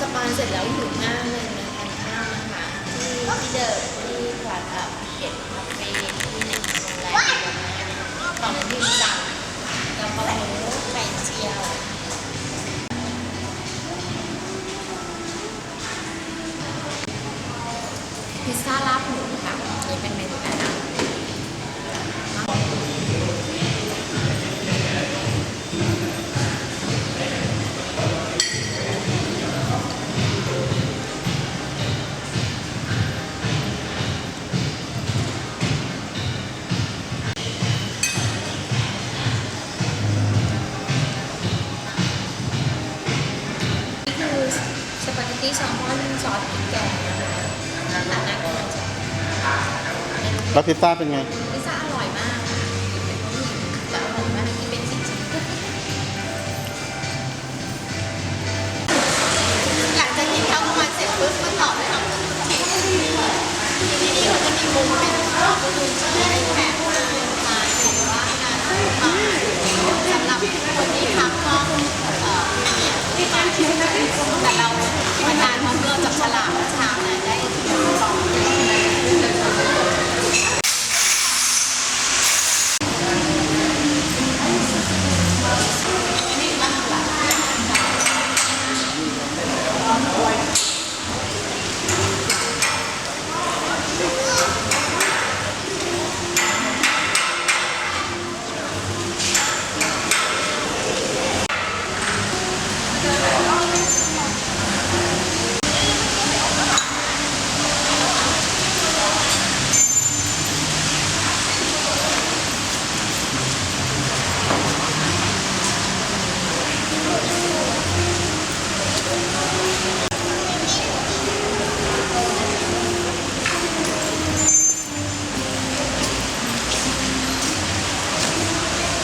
สปาเสร็จแล้วหิวมากเลยมาทานข้าวนะคะที่ที่เดิมที่ขวากับเก็บคาเฟ่ที่ในโรงแรมตอนนั้นที่สั่งกะเพราหมูไข่เจียวพิซซ่าลาบหมูค่ะ สปาเกตตี้แซลมอนซอสพริกแกงนะคะอันนั้นกำลังจะแล้วพิซซ่าเป็นไง พิซซ่าอร่อยมากค่ะเป็นผู้หญิงแต่อร่อยมากที่เป็นจริงๆหลังจากกินข้าวประมาณเสร็จปุ๊บก็ต่อด้วยน้ำซุปที่ที่นี่เขาจะมีมุมเป็นมุมที่ให้แขก